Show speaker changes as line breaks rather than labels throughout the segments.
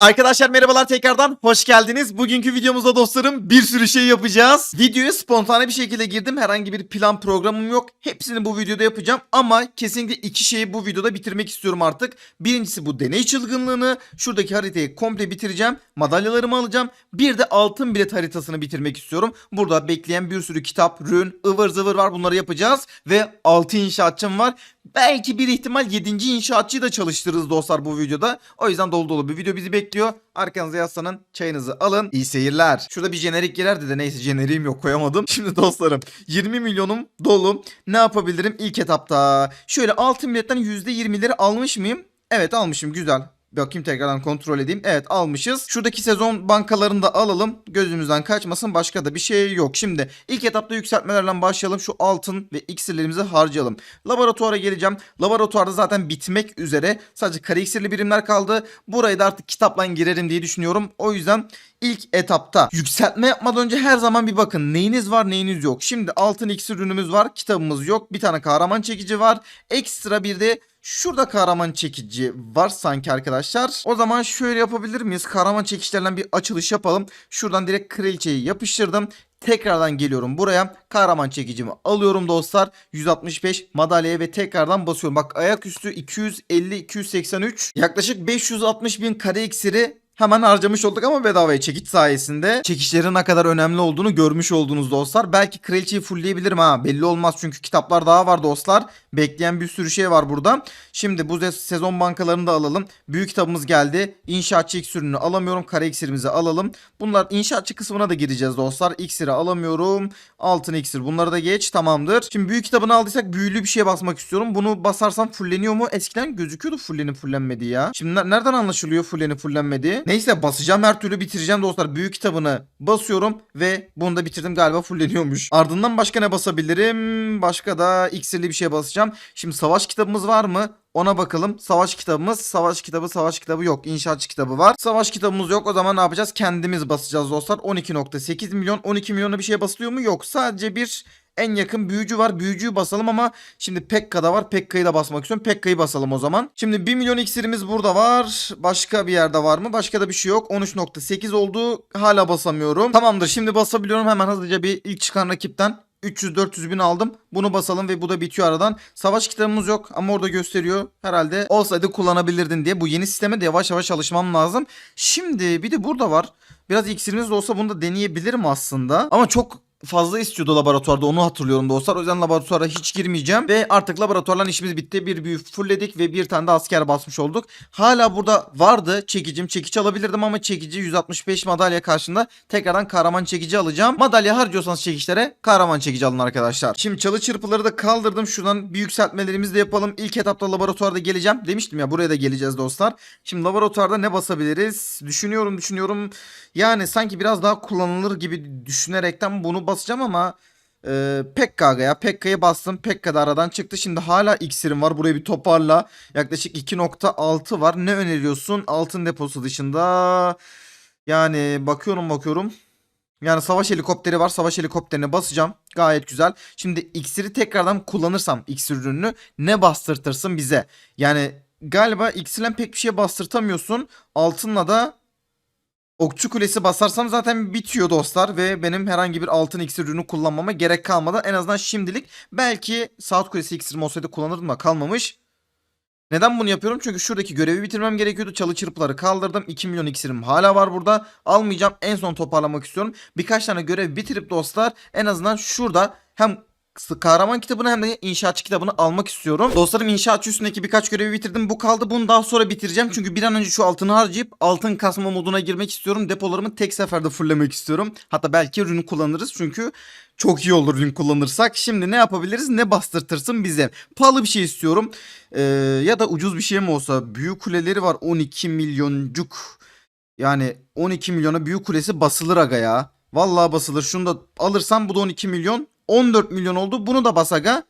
Arkadaşlar merhabalar tekrardan hoş geldiniz. Bugünkü videomuzda dostlarım bir sürü şey yapacağız. Videoya spontane bir şekilde girdim. Herhangi bir plan programım yok. Hepsini bu videoda yapacağım ama kesinlikle iki şeyi bu videoda bitirmek istiyorum artık. Birincisi bu deney çılgınlığını. Şuradaki haritayı komple bitireceğim. Madalyalarımı alacağım. Bir de altın bilet haritasını bitirmek istiyorum. Burada bekleyen bir sürü kitap, rün, ıvır zıvır var. Bunları yapacağız. Ve 6 inşaatçım var. Belki bir ihtimal 7. inşaatçıyı da çalıştırırız dostlar bu videoda. O yüzden dolu dolu bir video bizi bekliyor. Arkanıza yaslanın, çayınızı alın. İyi seyirler. Şurada bir jenerik girerdi de neyse jeneriğim yok koyamadım. Şimdi dostlarım 20 milyonum dolu. Ne yapabilirim ilk etapta? Şöyle altın biletten %20'leri almış mıyım? Evet almışım güzel. Bakayım tekrardan kontrol edeyim. Evet almışız. Şuradaki sezon bankalarını da alalım. Gözümüzden kaçmasın. Başka da bir şey yok. Şimdi ilk etapta yükseltmelerle başlayalım. Şu altın ve iksirlerimizi harcayalım. Laboratuvara geleceğim. Laboratuvarda zaten bitmek üzere. Sadece kare iksirli birimler kaldı. Burayı da artık kitapla girerim diye düşünüyorum. O yüzden ilk etapta yükseltme yapmadan önce her zaman bir bakın. Neyiniz var neyiniz yok. Şimdi altın iksir ürünümüz var. Kitabımız yok. Bir tane kahraman çekici var. Ekstra bir de Şurada kahraman çekici var sanki arkadaşlar. O zaman şöyle yapabilir miyiz? Kahraman çekişlerden bir açılış yapalım. Şuradan direkt kraliçeyi yapıştırdım. Tekrardan geliyorum buraya. Kahraman çekicimi alıyorum dostlar. 165 madalyaya ve tekrardan basıyorum. Bak ayaküstü 250 283 yaklaşık 560 bin kare iksiri Hemen harcamış olduk ama bedavaya çekiç sayesinde. Çekişlerin ne kadar önemli olduğunu görmüş oldunuz dostlar. Belki kraliçeyi fullleyebilirim ha. Belli olmaz çünkü kitaplar daha var dostlar. Bekleyen bir sürü şey var burada. Şimdi bu sezon bankalarını da alalım. Büyük kitabımız geldi. İnşaatçı iksirini alamıyorum. Kare iksirimizi alalım. Bunlar inşaatçı kısmına da gireceğiz dostlar. İksiri alamıyorum. Altın iksir. Bunları da geç. Tamamdır. Şimdi büyük kitabını aldıysak büyülü bir şeye basmak istiyorum. Bunu basarsam fulleniyor mu? Eskiden gözüküyordu fullenip fullenmediği ya. Şimdi nereden anlaşılıyor fullenip fullenmediği? Neyse basacağım her türlü bitireceğim dostlar. Büyük kitabını basıyorum ve bunu da bitirdim galiba fulleniyormuş. Ardından başka ne basabilirim? Başka da iksirli bir şey basacağım. Şimdi savaş kitabımız var mı? Ona bakalım. Savaş kitabımız, savaş kitabı, savaş kitabı yok. İnşaatçı kitabı var. Savaş kitabımız yok. O zaman ne yapacağız? Kendimiz basacağız dostlar. 12.8 milyon. 12 milyona bir şey basılıyor mu? Yok. Sadece bir en yakın büyücü var. Büyücüyü basalım ama şimdi Pekka'da var. Pekka'yı da basmak istiyorum. Pekka'yı basalım o zaman. Şimdi 1 milyon iksirimiz burada var. Başka bir yerde var mı? Başka da bir şey yok. 13.8 oldu. Hala basamıyorum. Tamamdır. Şimdi basabiliyorum. Hemen hızlıca bir ilk çıkan rakipten 300-400 bin aldım. Bunu basalım ve bu da bitiyor aradan. Savaş kitabımız yok ama orada gösteriyor. Herhalde olsaydı kullanabilirdin diye. Bu yeni sisteme de yavaş yavaş alışmam lazım. Şimdi bir de burada var. Biraz iksirimiz de olsa bunu da deneyebilirim aslında. Ama çok fazla istiyordu laboratuvarda onu hatırlıyorum dostlar. O yüzden laboratuvara hiç girmeyeceğim. Ve artık laboratuvarların işimiz bitti. Bir büyü fullledik ve bir tane de asker basmış olduk. Hala burada vardı çekicim. Çekiç alabilirdim ama çekici 165 madalya karşında tekrardan kahraman çekici alacağım. Madalya harcıyorsanız çekişlere kahraman çekici alın arkadaşlar. Şimdi çalı çırpıları da kaldırdım. Şuradan bir yükseltmelerimizi de yapalım. İlk etapta laboratuvarda geleceğim. Demiştim ya buraya da geleceğiz dostlar. Şimdi laboratuvarda ne basabiliriz? Düşünüyorum düşünüyorum. Yani sanki biraz daha kullanılır gibi düşünerekten bunu basacağım ama e, Pekka ya. Pekka'yı bastım. Pekka da aradan çıktı. Şimdi hala iksirim var. Buraya bir toparla. Yaklaşık 2.6 var. Ne öneriyorsun? Altın deposu dışında. Yani bakıyorum bakıyorum. Yani savaş helikopteri var. Savaş helikopterine basacağım. Gayet güzel. Şimdi iksiri tekrardan kullanırsam iksir ürününü ne bastırtırsın bize? Yani galiba iksirle pek bir şey bastırtamıyorsun. Altınla da Okçu kulesi basarsam zaten bitiyor dostlar ve benim herhangi bir altın iksir ürünü kullanmama gerek kalmadı. En azından şimdilik belki saat kulesi iksirim olsaydı kullanırdım da kalmamış. Neden bunu yapıyorum? Çünkü şuradaki görevi bitirmem gerekiyordu. Çalı çırpıları kaldırdım. 2 milyon iksirim hala var burada. Almayacağım. En son toparlamak istiyorum. Birkaç tane görev bitirip dostlar en azından şurada hem kahraman kitabını hem de inşaatçı kitabını almak istiyorum. Dostlarım inşaatçı üstündeki birkaç görevi bitirdim. Bu kaldı. Bunu daha sonra bitireceğim. Çünkü bir an önce şu altını harcayıp altın kasma moduna girmek istiyorum. Depolarımı tek seferde fulllemek istiyorum. Hatta belki ürünü kullanırız. Çünkü çok iyi olur ürün kullanırsak. Şimdi ne yapabiliriz? Ne bastırtırsın bize? Pahalı bir şey istiyorum. Ee, ya da ucuz bir şey mi olsa? Büyük kuleleri var 12 milyoncuk. Yani 12 milyona büyük kulesi basılır aga ya. Vallahi basılır. Şunu da alırsam bu da 12 milyon. 14 milyon oldu. Bunu da basaga.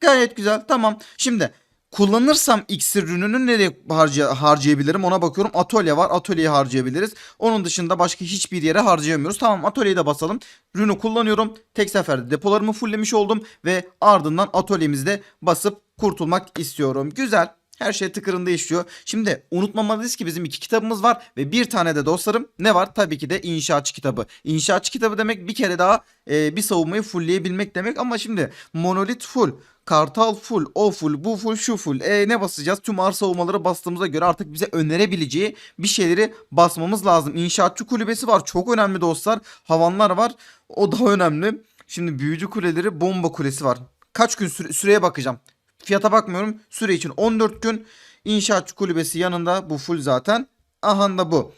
Gayet güzel. Tamam. Şimdi kullanırsam iksir ürününü nereye harcay harcayabilirim ona bakıyorum. Atölye var. Atölyeyi harcayabiliriz. Onun dışında başka hiçbir yere harcayamıyoruz. Tamam atölyeyi de basalım. Ürünü kullanıyorum. Tek seferde depolarımı fulllemiş oldum ve ardından atölyemizde basıp kurtulmak istiyorum. Güzel. Her şey tıkırında işliyor. Şimdi unutmamalıyız ki bizim iki kitabımız var ve bir tane de dostlarım ne var? Tabii ki de inşaatçı kitabı. İnşaatçı kitabı demek bir kere daha e, bir savunmayı fullleyebilmek demek ama şimdi monolit full. Kartal full, o full, bu full, şu full. E ne basacağız? Tüm ağır savunmaları bastığımıza göre artık bize önerebileceği bir şeyleri basmamız lazım. İnşaatçı kulübesi var. Çok önemli dostlar. Havanlar var. O daha önemli. Şimdi büyücü kuleleri, bomba kulesi var. Kaç gün süre- süreye bakacağım. Fiyata bakmıyorum. Süre için 14 gün. İnşaatçı kulübesi yanında. Bu full zaten. Aha da bu.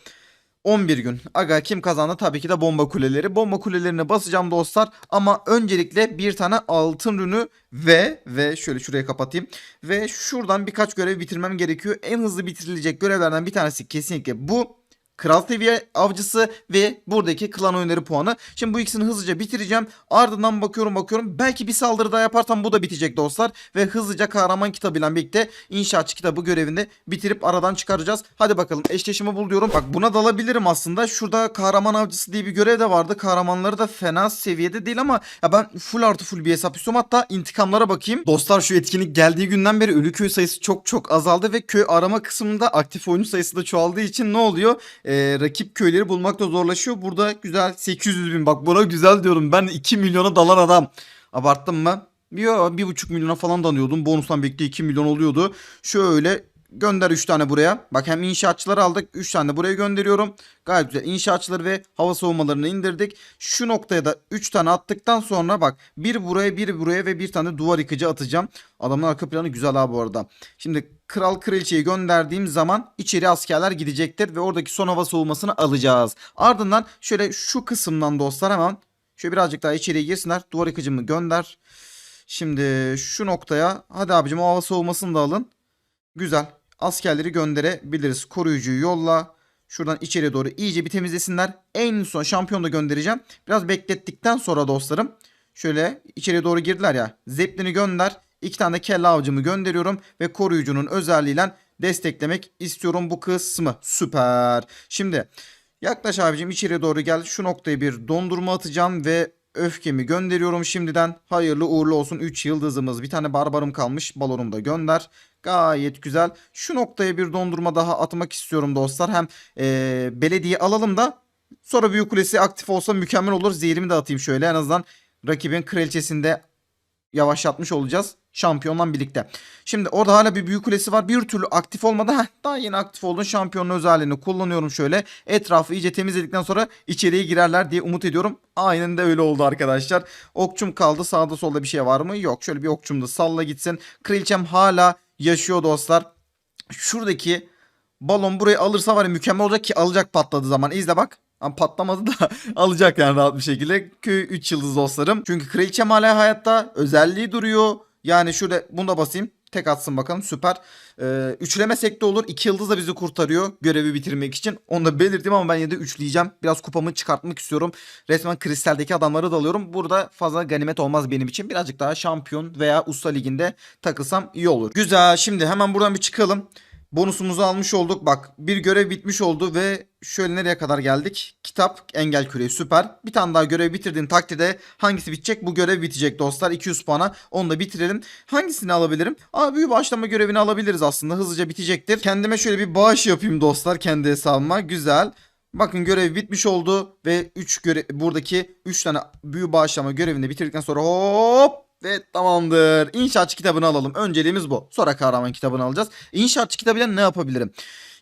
11 gün. Aga kim kazandı? Tabii ki de bomba kuleleri. Bomba kulelerine basacağım dostlar. Ama öncelikle bir tane altın rünü ve ve şöyle şuraya kapatayım. Ve şuradan birkaç görev bitirmem gerekiyor. En hızlı bitirilecek görevlerden bir tanesi kesinlikle bu. Kral seviye avcısı ve buradaki klan oyunları puanı. Şimdi bu ikisini hızlıca bitireceğim. Ardından bakıyorum bakıyorum. Belki bir saldırı daha yaparsam bu da bitecek dostlar. Ve hızlıca kahraman kitabıyla birlikte inşaatçı kitabı görevinde bitirip aradan çıkaracağız. Hadi bakalım eşleşimi bul diyorum. Bak buna dalabilirim aslında. Şurada kahraman avcısı diye bir görev de vardı. Kahramanları da fena seviyede değil ama ya ben full artı full bir hesap istiyorum. Hatta intikamlara bakayım. Dostlar şu etkinlik geldiği günden beri ölü köy sayısı çok çok azaldı ve köy arama kısmında aktif oyuncu sayısı da çoğaldığı için ne oluyor? Ee, rakip köyleri bulmak da zorlaşıyor. Burada güzel 800 bin bak buna güzel diyorum. Ben 2 milyona dalan adam. Abarttım mı? Yo 1,5 milyona falan danıyordum. Bonustan birlikte 2 milyon oluyordu. Şöyle gönder 3 tane buraya. Bak hem inşaatçıları aldık 3 tane de buraya gönderiyorum. Gayet güzel inşaatçıları ve hava savunmalarını indirdik. Şu noktaya da 3 tane attıktan sonra bak bir buraya bir buraya ve bir tane duvar yıkıcı atacağım. Adamın arka planı güzel abi bu arada. Şimdi kral kraliçeyi gönderdiğim zaman içeri askerler gidecektir ve oradaki son hava savunmasını alacağız. Ardından şöyle şu kısımdan dostlar hemen şöyle birazcık daha içeriye girsinler. Duvar yıkıcımı gönder. Şimdi şu noktaya hadi abicim o hava savunmasını da alın. Güzel. Askerleri gönderebiliriz. Koruyucuyu yolla. Şuradan içeriye doğru iyice bir temizlesinler. En son şampiyon da göndereceğim. Biraz beklettikten sonra dostlarım. Şöyle içeriye doğru girdiler ya. Zeplin'i gönder. İki tane kelle avcımı gönderiyorum. Ve koruyucunun özelliğiyle desteklemek istiyorum bu kısmı. Süper. Şimdi yaklaş abicim içeriye doğru gel. Şu noktaya bir dondurma atacağım ve öfkemi gönderiyorum şimdiden. Hayırlı uğurlu olsun 3 yıldızımız. Bir tane barbarım kalmış. Balonumu da gönder. Gayet güzel. Şu noktaya bir dondurma daha atmak istiyorum dostlar. Hem eee belediye alalım da sonra büyük kulesi aktif olsa mükemmel olur. Zehirimi de atayım şöyle. En azından rakibin kraliçesinde yavaşlatmış olacağız. Şampiyonla birlikte. Şimdi orada hala bir büyük kulesi var. Bir türlü aktif olmadı. Heh, daha yeni aktif oldu. Şampiyonun özelliğini kullanıyorum şöyle. Etrafı iyice temizledikten sonra içeriye girerler diye umut ediyorum. Aynen de öyle oldu arkadaşlar. Okçum kaldı. Sağda solda bir şey var mı? Yok. Şöyle bir okçum da salla gitsin. Kraliçem hala yaşıyor dostlar. Şuradaki balon burayı alırsa var ya mükemmel olacak ki alacak patladığı zaman. İzle bak. Ama patlamadı da alacak yani rahat bir şekilde. Köy 3 yıldız dostlarım. Çünkü kraliçem hala hayatta. Özelliği duruyor. Yani şöyle bunu da basayım. Tek atsın bakalım süper. Ee, üçlemesek de olur. 2 yıldız da bizi kurtarıyor görevi bitirmek için. Onu da belirttim ama ben yine de üçleyeceğim. Biraz kupamı çıkartmak istiyorum. Resmen kristaldeki adamları da alıyorum. Burada fazla ganimet olmaz benim için. Birazcık daha şampiyon veya usta liginde takılsam iyi olur. Güzel şimdi hemen buradan bir çıkalım. Bonusumuzu almış olduk. Bak bir görev bitmiş oldu ve şöyle nereye kadar geldik? Kitap engel küreği süper. Bir tane daha görev bitirdiğin takdirde hangisi bitecek? Bu görev bitecek dostlar. 200 puana. Onu da bitirelim. Hangisini alabilirim? Aa büyü başlama görevini alabiliriz aslında. Hızlıca bitecektir. Kendime şöyle bir bağış yapayım dostlar kendi hesabıma. Güzel. Bakın görev bitmiş oldu ve 3 göre buradaki 3 tane büyü bağışlama görevini bitirdikten sonra hop ve tamamdır. İnşaatçı kitabını alalım. Önceliğimiz bu. Sonra kahraman kitabını alacağız. İnşaatçı kitabıyla ne yapabilirim?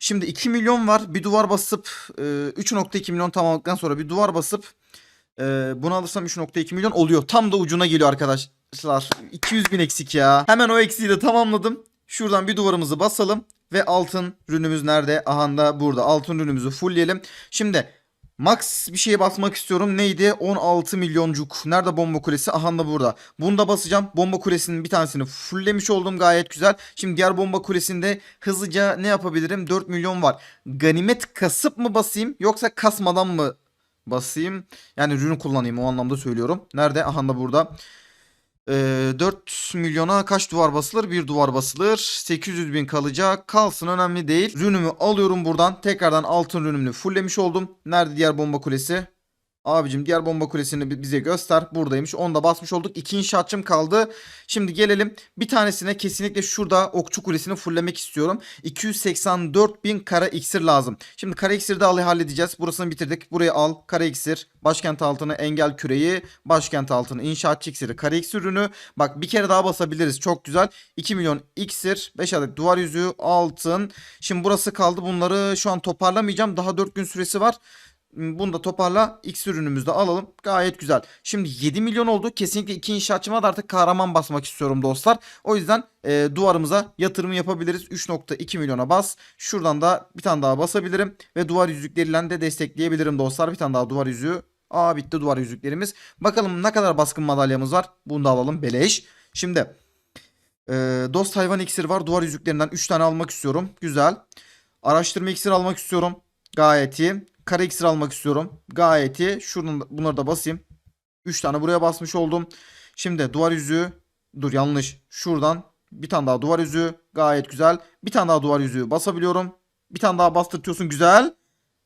Şimdi 2 milyon var. Bir duvar basıp e, 3.2 milyon tamamladıktan sonra bir duvar basıp e, bunu alırsam 3.2 milyon oluyor. Tam da ucuna geliyor arkadaşlar. 200 bin eksik ya. Hemen o eksiği de tamamladım. Şuradan bir duvarımızı basalım. Ve altın rünümüz nerede? Aha da burada. Altın rünümüzü fullleyelim. Şimdi Max bir şeye basmak istiyorum. Neydi? 16 milyoncuk. Nerede bomba kulesi? Aha da burada. Bunu da basacağım. Bomba kulesinin bir tanesini fulllemiş oldum. Gayet güzel. Şimdi diğer bomba kulesinde hızlıca ne yapabilirim? 4 milyon var. Ganimet kasıp mı basayım? Yoksa kasmadan mı basayım? Yani ürünü kullanayım o anlamda söylüyorum. Nerede? Aha da burada. Ee, 4 milyona kaç duvar basılır? Bir duvar basılır. 800 bin kalacak. Kalsın önemli değil. Rünümü alıyorum buradan. Tekrardan altın rünümünü fulllemiş oldum. Nerede diğer bomba kulesi? Abicim diğer bomba kulesini bi- bize göster. Buradaymış. Onu da basmış olduk. İki inşaatçım kaldı. Şimdi gelelim. Bir tanesine kesinlikle şurada okçu kulesini fulllemek istiyorum. 284 bin kara iksir lazım. Şimdi kara iksiri de al- halledeceğiz. Burasını bitirdik. Burayı al. Kara iksir. Başkent altını engel küreği. Başkent altını inşaatçı iksiri. Kara iksir ürünü. Bak bir kere daha basabiliriz. Çok güzel. 2 milyon iksir. 5 adet duvar yüzüğü. Altın. Şimdi burası kaldı. Bunları şu an toparlamayacağım. Daha 4 gün süresi var. Hmm, Bunu da toparla. X ürünümüzü de alalım. Gayet güzel. Şimdi 7 milyon oldu. Kesinlikle iki inşaatçıma da artık kahraman basmak istiyorum dostlar. O yüzden e, duvarımıza yatırım yapabiliriz. 3.2 milyona bas. Şuradan da bir tane daha basabilirim. Ve duvar yüzükleriyle de destekleyebilirim dostlar. Bir tane daha duvar yüzüğü. Aa bitti duvar yüzüklerimiz. Bakalım ne kadar baskın madalyamız var. Bunu da alalım. Beleş. Şimdi e, dost hayvan iksiri var. Duvar yüzüklerinden 3 tane almak istiyorum. Güzel. Araştırma iksiri almak istiyorum. Gayet iyi. Kara iksir almak istiyorum. Gayet iyi. Da- bunları da basayım. 3 tane buraya basmış oldum. Şimdi duvar yüzüğü. Dur yanlış. Şuradan bir tane daha duvar yüzüğü. Gayet güzel. Bir tane daha duvar yüzüğü basabiliyorum. Bir tane daha bastırtıyorsun. Güzel.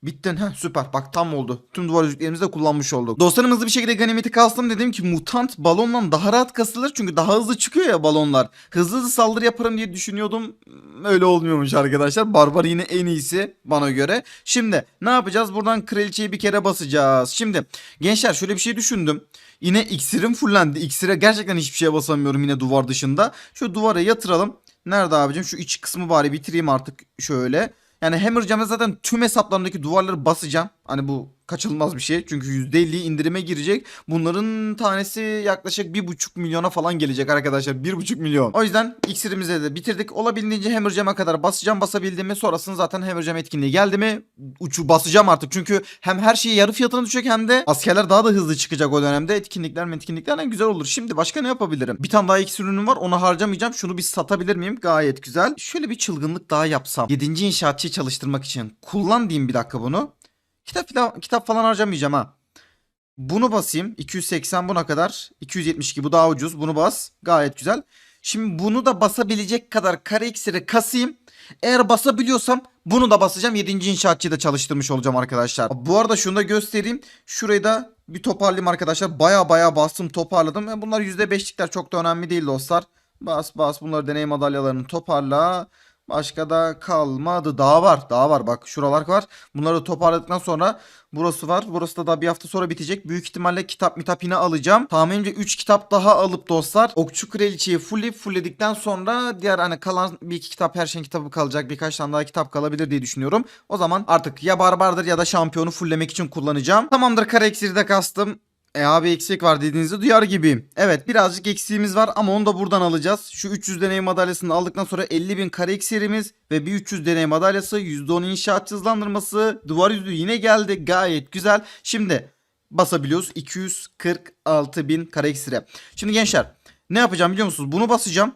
Bittin. Heh, süper. Bak tam oldu. Tüm duvar yüzüklerimizi de kullanmış olduk. Dostlarım bir şekilde ganimeti kastım. Dedim ki mutant balonla daha rahat kasılır. Çünkü daha hızlı çıkıyor ya balonlar. Hızlı hızlı saldırı yaparım diye düşünüyordum. Öyle olmuyormuş arkadaşlar. Barbar yine en iyisi bana göre. Şimdi ne yapacağız? Buradan kraliçeyi bir kere basacağız. Şimdi gençler şöyle bir şey düşündüm. Yine iksirim fullendi. İksire gerçekten hiçbir şeye basamıyorum yine duvar dışında. Şu duvara yatıralım. Nerede abicim? Şu iç kısmı bari bitireyim artık şöyle. Yani Hammerjam'da zaten tüm hesaplarındaki duvarları basacağım. Hani bu kaçılmaz bir şey. Çünkü %50 indirime girecek. Bunların tanesi yaklaşık 1,5 milyona falan gelecek arkadaşlar. 1,5 milyon. O yüzden iksirimizi de bitirdik. Olabildiğince Hammerjam'a kadar basacağım. Basabildiğimi sonrasında zaten Hammerjam etkinliği geldi mi uçu basacağım artık. Çünkü hem her şeyi yarı fiyatına düşecek hem de askerler daha da hızlı çıkacak o dönemde. Etkinlikler etkinlikler güzel olur. Şimdi başka ne yapabilirim? Bir tane daha iksir var. Onu harcamayacağım. Şunu bir satabilir miyim? Gayet güzel. Şöyle bir çılgınlık daha yapsam. 7. inşaatçıyı çalıştırmak için. Kullan diyeyim bir dakika bunu. Kitap falan, kitap falan harcamayacağım ha. Bunu basayım. 280 buna kadar. 272 bu daha ucuz. Bunu bas. Gayet güzel. Şimdi bunu da basabilecek kadar kare iksiri kasayım. Eğer basabiliyorsam bunu da basacağım. 7. inşaatçıyı da çalıştırmış olacağım arkadaşlar. Bu arada şunu da göstereyim. Şurayı da bir toparlayayım arkadaşlar. Baya baya bastım toparladım. E, Bunlar %5'likler çok da önemli değil dostlar. Bas bas bunları deney madalyalarını toparla. Başka da kalmadı. Daha var. Daha var. Bak şuralar var. Bunları toparladıktan sonra burası var. Burası da daha bir hafta sonra bitecek. Büyük ihtimalle kitap mitap yine alacağım. Tahminimce 3 kitap daha alıp dostlar. Okçu Kraliçeyi fullleyip fullledikten sonra diğer hani kalan bir iki kitap her şeyin kitabı kalacak. Birkaç tane daha kitap kalabilir diye düşünüyorum. O zaman artık ya barbardır ya da şampiyonu fulllemek için kullanacağım. Tamamdır eksiri de kastım. E abi eksik var dediğinizi duyar gibiyim. Evet birazcık eksiğimiz var ama onu da buradan alacağız. Şu 300 deney madalyasını aldıktan sonra 50 bin kare eksirimiz ve bir 300 deney madalyası %10 inşaat hızlandırması duvar yüzü yine geldi gayet güzel. Şimdi basabiliyoruz 246 bin kare eksire. Şimdi gençler ne yapacağım biliyor musunuz? Bunu basacağım.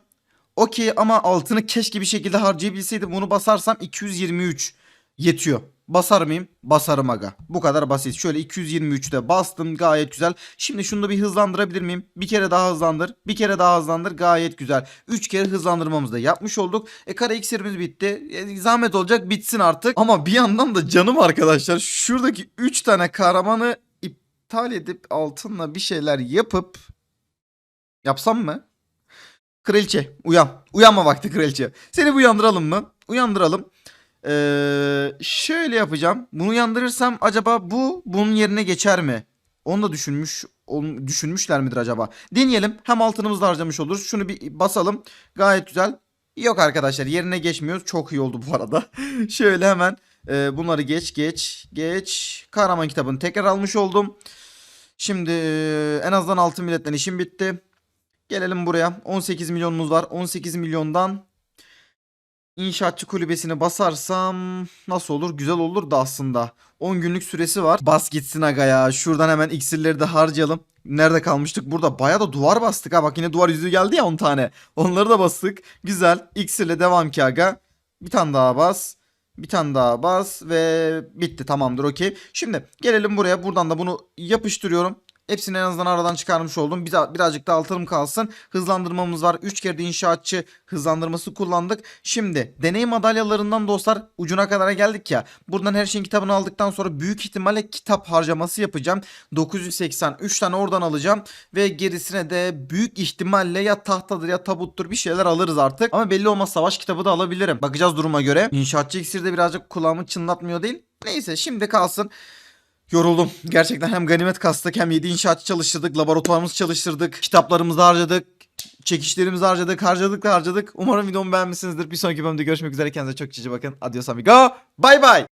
Okey ama altını keşke bir şekilde harcayabilseydim. Bunu basarsam 223 yetiyor. Basar mıyım? Basarım aga. Bu kadar basit. Şöyle 223'te bastım gayet güzel. Şimdi şunu da bir hızlandırabilir miyim? Bir kere daha hızlandır. Bir kere daha hızlandır. Gayet güzel. 3 kere hızlandırmamızı da yapmış olduk. E kare iksirimiz bitti. E, zahmet olacak bitsin artık. Ama bir yandan da canım arkadaşlar şuradaki 3 tane kahramanı iptal edip altınla bir şeyler yapıp yapsam mı? Kraliçe uyan. Uyanma vakti kraliçe. Seni uyandıralım mı? Uyandıralım. Ee, şöyle yapacağım. Bunu uyandırırsam acaba bu bunun yerine geçer mi? Onu da düşünmüş düşünmüşler midir acaba? Deneyelim. Hem altınımızı da harcamış oluruz. Şunu bir basalım. Gayet güzel. Yok arkadaşlar yerine geçmiyoruz. Çok iyi oldu bu arada. şöyle hemen e, bunları geç geç geç. Kahraman kitabını tekrar almış oldum. Şimdi e, en azından altın milletten işim bitti. Gelelim buraya. 18 milyonumuz var. 18 milyondan İnşaatçı kulübesini basarsam nasıl olur? Güzel olur da aslında. 10 günlük süresi var. Bas gitsin aga ya. Şuradan hemen iksirleri de harcayalım. Nerede kalmıştık? Burada baya da duvar bastık ha. Bak yine duvar yüzüğü geldi ya 10 tane. Onları da bastık. Güzel. İksirle devam ki aga. Bir tane daha bas. Bir tane daha bas ve bitti tamamdır okey. Şimdi gelelim buraya. Buradan da bunu yapıştırıyorum. Hepsini en azından aradan çıkarmış oldum. Bir birazcık da altınım kalsın. Hızlandırmamız var. 3 kere de inşaatçı hızlandırması kullandık. Şimdi deney madalyalarından dostlar ucuna kadar geldik ya. Buradan her şeyin kitabını aldıktan sonra büyük ihtimalle kitap harcaması yapacağım. 983 tane oradan alacağım. Ve gerisine de büyük ihtimalle ya tahtadır ya tabuttur bir şeyler alırız artık. Ama belli olmaz savaş kitabı da alabilirim. Bakacağız duruma göre. İnşaatçı iksiri de birazcık kulağımı çınlatmıyor değil. Neyse şimdi kalsın. Yoruldum. Gerçekten hem ganimet kastık hem 7 inşaatçı çalıştırdık. Laboratuvarımızı çalıştırdık. Kitaplarımızı harcadık. Çekişlerimizi harcadık. Harcadık da harcadık. Umarım videomu beğenmişsinizdir. Bir sonraki bölümde görüşmek üzere. Kendinize çok cici bakın. Adios amigo. Bye bye.